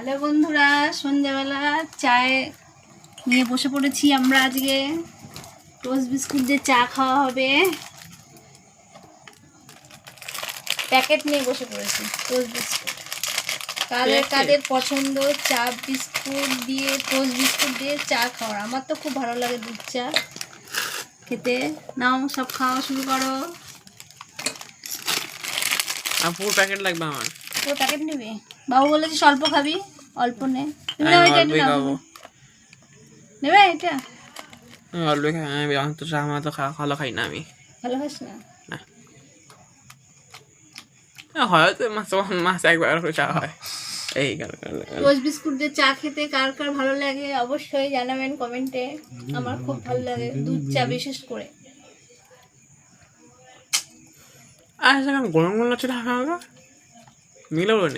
Hello বন্ধুরা সন্ধ্যাবেলা চায় নিয়ে বসে পড়েছি আমরা আজকে। টোস্ট বিস্কুট দিয়ে চা খাওয়া হবে। প্যাকেট নিয়ে বসে পড়েছি টোস্ট বিস্কুট কাদের? কাদের পছন্দ চা বিস্কুট দিয়ে টোস্ট বিস্কুট দিয়ে চা খাওয়ার? আমার তো খুব ভালো লাগে দুধ চা খেতে। নাও সব খাওয়া শুরু করো। পুরো প্যাকেট লাগবে আমার? পুরো প্যাকেট নিবি? বাবু বলেছে স্বল্প খাবি অল্প নে। তুমি আমি এটা খাব। নেবে এটা? আমি খাই আমি আমি তো আমার তো ভালো খাই না আমি। ভালো খাস না? হয়তো মাস মাস একবার করে চা হয়। এই গেল। রোজ বিস্কুট দিয়ে চা খেতে কার কার ভালো লাগে অবশ্যই জানাবেন কমেন্টে। আমার খুব ভালো লাগে দুধ চা বিশেষ করে। আর সেখানে গরম গরম লাগছে ঢাকা? মিলাবো নি